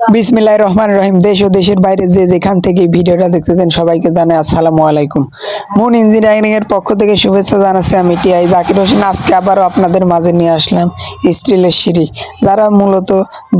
বিসমিল্লাহ রহমান রহিম। দেশ ও দেশের বাইরে যে যেখান থেকে ভিডিওটা দেখতেছেন সবাইকে জানাই আসসালামু আলাইকুম। মুন ইঞ্জিনিয়ারিং এর পক্ষ থেকে শুভেচ্ছা জানাচ্ছি আমি টিআই জাকির হোসেন। আজকে আবারও আপনাদের মাঝে নিয়ে আসলাম স্টিলের সিঁড়ি। যারা মূলত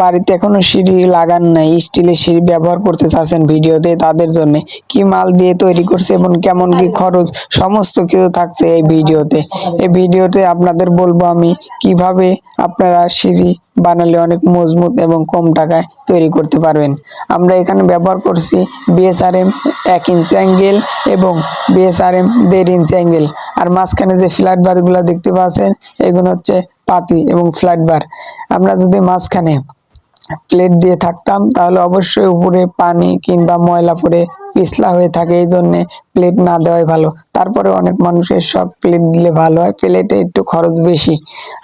বাড়িতে এখনও সিঁড়ি লাগান নাই, স্টিলের সিঁড়ি ব্যবহার করতে চাচ্ছেন ভিডিওতে তাদের জন্য কি মাল দিয়ে তৈরি করছে এবং কেমন কি খরচ, সমস্ত কিছু থাকছে এই ভিডিওতে। এই ভিডিওতে আপনাদের বলব আমি কীভাবে আপনারা সিঁড়ি বানালে অনেক মজবুত এবং কম টাকায় তৈরি করতে পারবেন। আমরা এখানে ব্যবহার করছি বিএসআরএম এক ইঞ্চি অ্যাঙ্গেল এবং বিএসআরএম দেড় ইঞ্চি অ্যাঙ্গেল আর মাঝখানে যে ফ্ল্যাট বারগুলো দেখতে পাচ্ছেন, এগুলো হচ্ছে পাতি এবং ফ্ল্যাট বার আমরা যদি মাঝখানে প্লেট দিয়ে থাকতাম, তাহলে অবশ্যই উপরে পানি কিংবা ময়লা পরে পিছলা হয়ে থাকে, এই জন্যে প্লেট না দেওয়াই ভালো। তারপরে অনেক মানুষের শখ প্লেট দিলে ভালো হয়, প্লেটে একটু খরচ বেশি,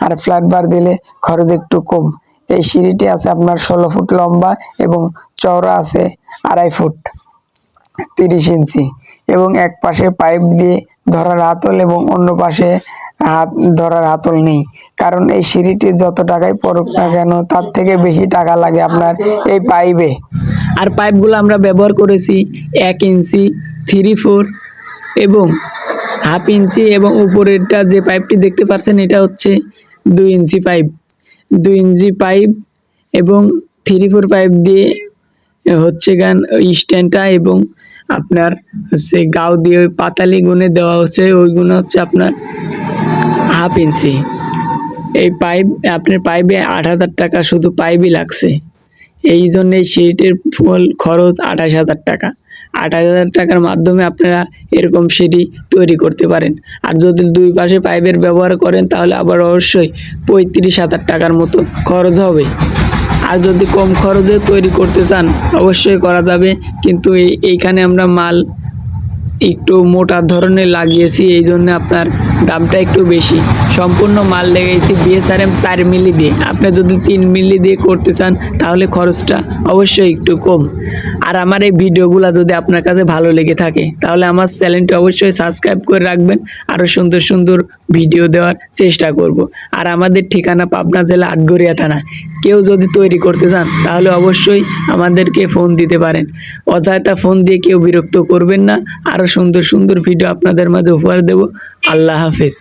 আর ফ্ল্যাট বার দিলে খরচ একটু কম। এই সিঁড়িটি আছে আপনার ষোলো ফুট লম্বা এবং চওড়া আছে আড়াই ফুট, তিরিশ ইঞ্চি, এবং এক পাশে পাইপ দিয়ে ধরার হাতল এবং অন্য পাশে হাত ধরার হাতল নেই। কারণ এই সিঁড়িটি যত টাকায় পড়ুক না কেন, তার থেকে বেশি টাকা লাগে আপনার এই পাইপে। আর পাইপগুলো আমরা ব্যবহার করেছি এক ইঞ্চি থ্রি ফোর এবং হাফ ইঞ্চি এবং উপরেরটা যে পাইপটি দেখতে পাচ্ছেন, এটা হচ্ছে দুই ইঞ্চি পাইপ। দুই ইঞ্চি পাইপ এবং থ্রি ফোর পাইপ দিয়ে হচ্ছে গান স্ট্যান্ডটা এবং আপনার হচ্ছে গাও দিয়ে ওই পাতালি গুনে দেওয়া হচ্ছে ওইগুলো হচ্ছে আপনার হাফ ইঞ্চি। এই পাইপ, আপনার পাইপে আট হাজার টাকা শুধু পাইপই লাগছে। এই জন্য এই সিঁড়িটির ফুল খরচ আঠাশ হাজার টাকা। আঠাশ হাজার টাকার মাধ্যমে আপনারা এরকম সিঁড়ি তৈরি করতে পারেন। আর যদি দুই পাশে পাইপের ব্যবহার করেন, তাহলে আবার অবশ্যই পঁয়ত্রিশ হাজার টাকার মতো খরচ হবে। আর যদি কম খরচে তৈরি করতে চান, অবশ্যই করা যাবে। কিন্তু এই, এইখানে আমরা মাল একটু মোটা ধরনের লাগিয়েছি, এই জন্য আপনার দামটা একটু বেশি। সম্পূর্ণ মাল লেগেছি বিএসআরএম চার মিলি দিয়ে। আপনি যদি তিন মিলি দিয়ে করতে চান, তাহলে খরচটা অবশ্যই একটু কম। আর আমার এই ভিডিওগুলো যদি আপনার কাছে ভালো লেগে থাকে, তাহলে আমার চ্যানেলটি অবশ্যই সাবস্ক্রাইব করে রাখবেন, আরও সুন্দর সুন্দর ভিডিও দেওয়ার চেষ্টা করব। আর আমাদের ঠিকানা পাবনা জেলা আটগড়িয়া থানা। কেউ যদি তৈরি করতে চান, তাহলে অবশ্যই আমাদেরকে ফোন দিতে পারেন। অযথা ফোন দিয়ে কেউ বিরক্ত করবেন না আরও সুন্দর সুন্দর ভিডিও আপনাদের মাঝে উপহার দেব। আল্লাহ হাফেজ।